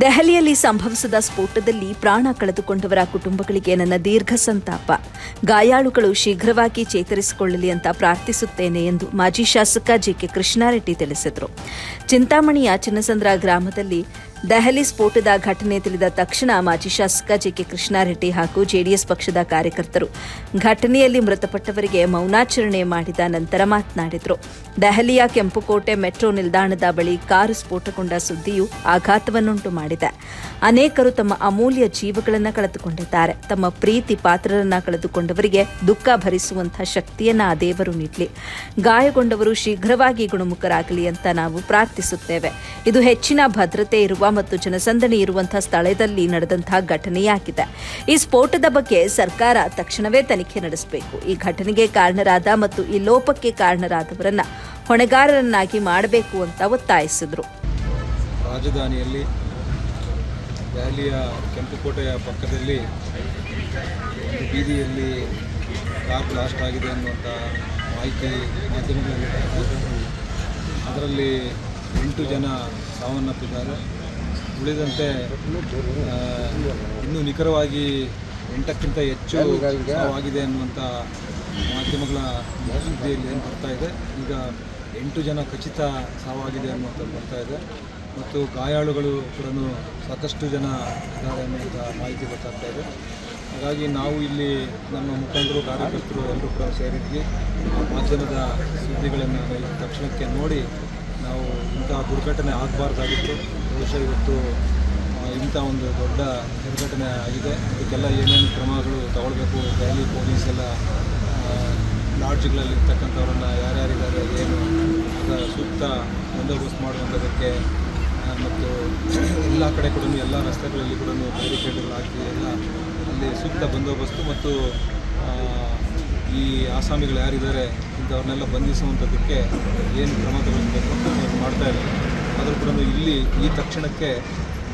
ದೆಹಲಿಯಲ್ಲಿ ಸಂಭವಿಸಿದ ಸ್ಫೋಟದಲ್ಲಿ ಪ್ರಾಣ ಕಳೆದುಕೊಂಡವರ ಕುಟುಂಬಗಳಿಗೆ ನನ್ನ ದೀರ್ಘ ಸಂತಾಪ. ಗಾಯಾಳುಗಳು ಶೀಘ್ರವಾಗಿ ಚೇತರಿಸಿಕೊಳ್ಳಲಿ ಅಂತ ಪ್ರಾರ್ಥಿಸುತ್ತೇನೆ ಎಂದು ಮಾಜಿ ಶಾಸಕ ಜಿಕೆ ಕೃಷ್ಣಾರೆಡ್ಡಿ ತಿಳಿಸಿದರು. ಚಿಂತಾಮಣಿಯ ಚಿನ್ನಸಂದ್ರ ಗ್ರಾಮದಲ್ಲಿ ದೆಹಲಿ ಸ್ಫೋಟದ ಘಟನೆ ತಿಳಿದ ತಕ್ಷಣ ಮಾಜಿ ಶಾಸಕ ಜೆಕೆ ಕೃಷ್ಣಾರೆಡ್ಡಿ ಹಾಗೂ ಜೆಡಿಎಸ್ ಪಕ್ಷದ ಕಾರ್ಯಕರ್ತರು ಘಟನೆಯಲ್ಲಿ ಮೃತಪಟ್ಟವರಿಗೆ ಮೌನಾಚರಣೆ ಮಾಡಿದ ನಂತರ ಮಾತನಾಡಿದರು. ದೆಹಲಿಯ ಕೆಂಪುಕೋಟೆ ಮೆಟ್ರೋ ನಿಲ್ದಾಣದ ಬಳಿ ಕಾರು ಸ್ಫೋಟಗೊಂಡ ಸುದ್ದಿಯು ಆಘಾತವನ್ನುಂಟು ಮಾಡಿದೆ. ಅನೇಕರು ತಮ್ಮ ಅಮೂಲ್ಯ ಜೀವಗಳನ್ನು ಕಳೆದುಕೊಂಡಿದ್ದಾರೆ. ತಮ್ಮ ಪ್ರೀತಿ ಪಾತ್ರರನ್ನ ಕಳೆದುಕೊಂಡವರಿಗೆ ದುಃಖ ಭರಿಸುವಂತಹ ಶಕ್ತಿಯನ್ನ ಆ ದೇವರು ನೀಡಲಿ. ಗಾಯಗೊಂಡವರು ಶೀಘ್ರವಾಗಿ ಗುಣಮುಖರಾಗಲಿ ಅಂತ ನಾವು ಪ್ರಾರ್ಥಿಸುತ್ತೇವೆ. ಇದು ಹೆಚ್ಚಿನ ಭದ್ರತೆ ಇರುವ ಮತ್ತು ಜನಸಂದಣಿ ಇರುವಂತಹ ಸ್ಥಳದಲ್ಲಿ ನಡೆದಂತಹ ಘಟನೆಯಾಗಿದೆ. ಈ ಸ್ಫೋಟದ ಬಗ್ಗೆ ಸರ್ಕಾರ ತಕ್ಷಣವೇ ತನಿಖೆ ನಡೆಸಬೇಕು. ಈ ಘಟನೆಗೆ ಕಾರಣರಾದ ಮತ್ತು ಈ ಲೋಪಕ್ಕೆ ಕಾರಣರಾದವರನ್ನ ಹೊಣೆಗಾರರನ್ನಾಗಿ ಮಾಡಬೇಕು ಅಂತ ಒತ್ತಾಯಿಸಿದರು. ರಾಜಧಾನಿಯಲ್ಲಿ ದೆಹಲಿಯ ಕೆಂಪುಕೋಟೆಯ ಪಕ್ಕದಲ್ಲಿ ಬೀದಿಯಲ್ಲಿ ಕಾರ್ ಬ್ಲಾಸ್ಟ್ ಆಗಿದೆ ಅನ್ನುವಂಥ ಮಾಹಿತಿ ಮಾಧ್ಯಮಗಳಲ್ಲಿ ಅದರಲ್ಲಿ ಎಂಟು ಜನ ಸಾವನ್ನಪ್ಪಿದ್ದಾರೆ. ಉಳಿದಂತೆ ಇನ್ನೂ ನಿಖರವಾಗಿ ಎಂಟಕ್ಕಿಂತ ಹೆಚ್ಚು ಆಗಿದೆ ಅನ್ನುವಂಥ ಮಾಧ್ಯಮಗಳ ಸುದ್ದಿಯಲ್ಲಿ ಏನು ಬರ್ತಾ ಇದೆ. ಈಗ ಎಂಟು ಜನ ಖಚಿತ ಸಾವಾಗಿದೆ ಅನ್ನುವಂಥದ್ದು ಬರ್ತಾ ಇದೆ. ಮತ್ತು ಗಾಯಾಳುಗಳು ಕೂಡ ಸಾಕಷ್ಟು ಜನ ಇದ್ದಾರೆ ಅನ್ನುವಂಥ ಮಾಹಿತಿ ಗೊತ್ತಾಗ್ತಾ ಇದೆ. ಹಾಗಾಗಿ ನಾವು ಇಲ್ಲಿ ನಮ್ಮ ಮುಖಂಡರು, ಕಾರ್ಯಕರ್ತರು ಎಲ್ಲರೂ ಕೂಡ ಸೇರಿದ್ವಿ. ಮಾಧ್ಯಮದ ಸುದ್ದಿಗಳನ್ನು ತಕ್ಷಣಕ್ಕೆ ನೋಡಿ ನಾವು ಇಂಥ ದುರ್ಘಟನೆ ಆಗಬಾರ್ದಾಗಿತ್ತು. ಬಹುಶಃ ಇವತ್ತು ಇಂಥ ಒಂದು ದೊಡ್ಡ ದುರ್ಘಟನೆ ಆಗಿದೆ. ಇದಕ್ಕೆಲ್ಲ ಏನೇನು ಕ್ರಮಗಳು ತಗೊಳ್ಬೇಕು? ದೆಹಲಿ ಪೊಲೀಸ್ ಎಲ್ಲ ಲಾಡ್ಜ್ಗಳಲ್ಲಿ ಇರ್ತಕ್ಕಂಥವ್ರನ್ನ ಯಾರ್ಯಾರಿದ್ದಾರೆ, ಏನು ಸೂಕ್ತ ಬಂದೋಬಸ್ತ್ ಮಾಡುವಂಥದಕ್ಕೆ ಮತ್ತು ಎಲ್ಲ ಕಡೆ ಕೂಡ ಎಲ್ಲ ರಸ್ತೆಗಳಲ್ಲಿ ಕೂಡ ಬ್ಯಾರಿಕೇಡ್ಗಳು ಹಾಕಿ ಎಲ್ಲ ಅಲ್ಲಿ ಸೂಕ್ತ ಬಂದೋಬಸ್ತು ಮತ್ತು ಈ ಆಸಾಮಿಗಳು ಯಾರಿದ್ದಾರೆ ಇಂಥವ್ರನ್ನೆಲ್ಲ ಬಂಧಿಸುವಂಥದ್ದಕ್ಕೆ ಏನು ಕ್ರಮ ತಗೊಳ್ಬೇಕು ಮಾಡ್ತಾ ಇದ್ದೀವಿ ಆದರೂ ಕೂಡ ಇಲ್ಲಿ ಈ ತಕ್ಷಣಕ್ಕೆ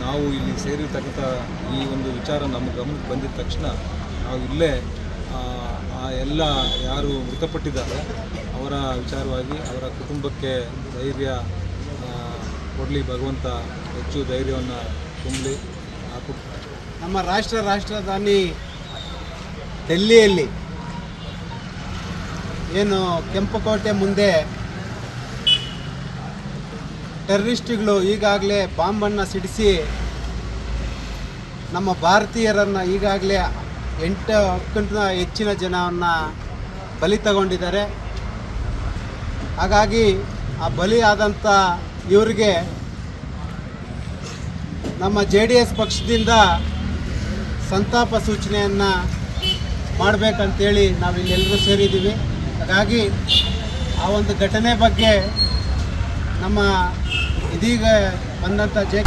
ನಾವು ಇಲ್ಲಿ ಸೇರಿರ್ತಕ್ಕಂಥ ಈ ಒಂದು ವಿಚಾರ ನಮ್ಮ ಗಮನಕ್ಕೆ ಬಂದಿದ ತಕ್ಷಣ ನಾವು ಇಲ್ಲೇ ಆ, ಎಲ್ಲ ಯಾರು ಮೃತಪಟ್ಟಿದ್ದಾರೆ ಅವರ ವಿಚಾರವಾಗಿ ಅವರ ಕುಟುಂಬಕ್ಕೆ ಧೈರ್ಯ ಕೊಡಲಿ ಭಗವಂತ ಹೆಚ್ಚು ಧೈರ್ಯವನ್ನು ತುಂಬಲಿ. ಹಾಕು ನಮ್ಮ ರಾಷ್ಟ್ರ ರಾಷ್ಟ್ರಧಾನಿ ಡೆಲ್ಲಿಯಲ್ಲಿ ಏನು ಕೆಂಪುಕೋಟೆ ಮುಂದೆ ಟೆರ್ರಿಸ್ಟ್ಗಳು ಈಗಾಗಲೇ ಬಾಂಬನ್ನು ಸಿಡಿಸಿ ನಮ್ಮ ಭಾರತೀಯರನ್ನು ಈಗಾಗಲೇ ಎಂಟು ಹತ್ತು ಹೆಚ್ಚಿನ ಜನವನ್ನು ಬಲಿ ತಗೊಂಡಿದ್ದಾರೆ. ಹಾಗಾಗಿ ಆ ಬಲಿ ಆದಂಥ ಇವರಿಗೆ ನಮ್ಮ ಜೆ ಡಿ ಎಸ್ ಪಕ್ಷದಿಂದ ಸಂತಾಪ ಸೂಚನೆಯನ್ನು ಮಾಡಬೇಕಂತೇಳಿ ನಾವು ಇಲ್ಲೆಲ್ಲರೂ ಸೇರಿದ್ದೀವಿ. ಹಾಗಾಗಿ ಆ ಒಂದು ಘಟನೆ ಬಗ್ಗೆ ನಮ್ಮ ಇದೀಗ ಬಂದಂಥ ಜೆ